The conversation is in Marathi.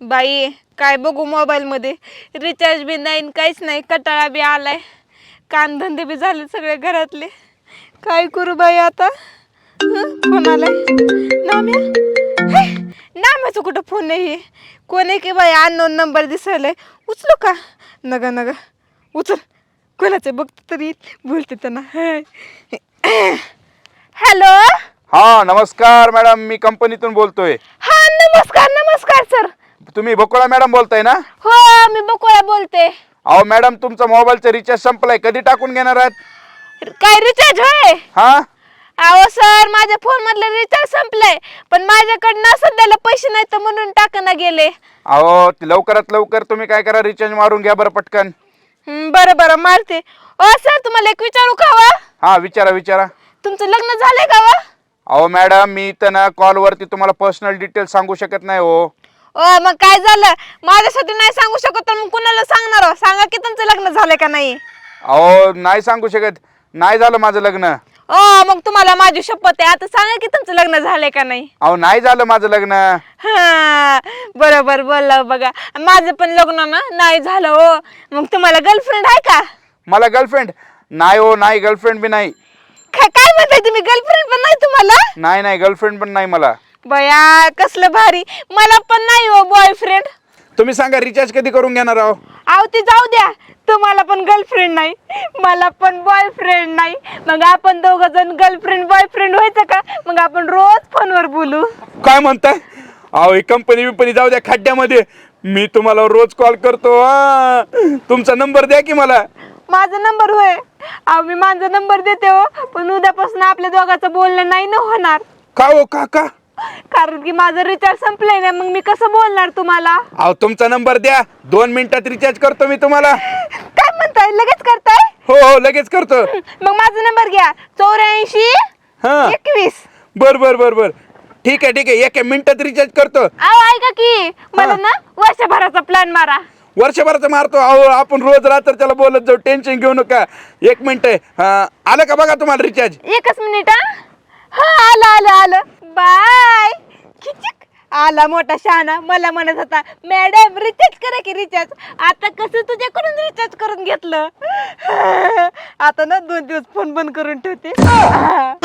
बाई काय बघू मोबाईलमध्ये? रिचार्ज बी नाही न काहीच नाही कटाळा बी आलाय. कामधंदे बी झाले सगळे घरातले. काय करू बाई आता? हं? फोन आलाय. नाम्या? हे, नाम्याचं कुठं फोन नाही कोण आहे की बाई? अननोन नंबर दिसायलाय. उचलू का? नगा नगा. उचल. कोणाचं बघतो तरी बोलते त्यांना. हॅलो? हा नमस्कार मॅडम. मी कंपनीतून बोलतोय. हा नमस्कार नमस्कार सर. तुम्ही बकुळा मॅडम बोलताय ना? हो मी बकुळा बोलते. अहो मॅडम तुमचा मोबाईलचा रिचार्ज संपलाय. कधी टाकून घेणार आहात? काय रिचार्ज होय? हा? अहो सर माझ्या फोन मधलं रिचार्ज संपलंय. पण माझ्याकडनं सध्याला पैसे नाही तर म्हणून टाकणं गेले. अहो ते लवकरात लवकर तुम्ही काय करा रिचार्ज मारून घ्या बरं पटकन. हं, बरं बरं मारते. ओ सर तुम्हाला एक विचारू का वा हा विचारा विचारा. तुमचं लग्न झालंय का वा अहो मॅडम मी इथं ना कॉलवरती तुम्हाला पर्सनल डिटेल्स सांगू शकत नाही हो. ओ मग काय झालं? माझ्यासाठी नाही सांगू शकत तर मग कुणाला सांगणार हो? सांगा की तुमचं लग्न झालंय का नाही? अहो नाही सांगू शकत. नाही झालं माझं लग्न. ओ मग तुम्हाला माझी शपथ आहे. आता सांगा की तुमचं लग्न झालंय का नाही? अहो नाही झालं माझं लग्न. हा बरोबर बोलला बघा. माझं पण लग्न ना नाही झालं हो. मग तुम्हाला गर्लफ्रेंड आहे का? मला गर्लफ्रेंड नाही हो नाही गर्लफ्रेंड बी नाही. का- काय म्हणताय तुम्ही? गर्लफ्रेंड पण नाही तुम्हाला? नाही नाही गर्लफ्रेंड पण नाही मला. बया कसलं भारी. मला पण नाही हो बॉयफ्रेंड तुम्ही सांगा रिचार्ज कधी करून घेणार आहो? आव ते जाऊ द्या. तुम्हाला पण गर्लफ्रेंड नाही. मला पण बॉयफ्रेंड नाही. मग आपण दोघ जण गर्लफ्रेंड बॉयफ्रेंड व्हायचं का? मग आपण रोज फोनवर बोलू. काय म्हणताय? अहो ही कंपनी बिंपनी जाऊ द्या खड्ड्यामध्ये. मी तुम्हाला रोज कॉल करतो हा. तुमचा नंबर द्या की मला. माझा नंबर होय. अहो मी माझा नंबर देते हो पण उद्यापासून आपल्या दोघांचं बोलणं नाही ना होणार. का हो का का? कारण की माझं रिचार्ज संपलंय ना मग मी कसं बोलणार तुम्हाला? अहो तुमचा नंबर द्या. दोन मिनिटात रिचार्ज करतो मी तुम्हाला. काय म्हणताय? लगेच करताय? हो हो लगेच करतो. मग माझा नंबर घ्या. चौऱ्याऐंशी हा. एकवीस. बर बर बर बर. ठीक आहे ठीक आहे. एका मिनिटात रिचार्ज करतो. अहो ऐका की मला हा. ना वर्षभराचा प्लॅन मारा. वर्षभराचा मारतो? अहो आपण रोज रात्र त्याला बोलत जाऊ. टेन्शन घेऊ नका. एक मिनिट आहे. हा, आलं का बघा तुम्हाला रिचार्ज एकच मिनिट हा. हा आलं आलं आलं. बाय. खिचिक आला मोठा शहाणा. मला म्हणत होता मॅडम रिचार्ज करा की रिचार्ज आता कसं तुझ्याकडून रिचार्ज करून घेतलं? आता ना दोन दिवस फोन बंद करून ठेवते.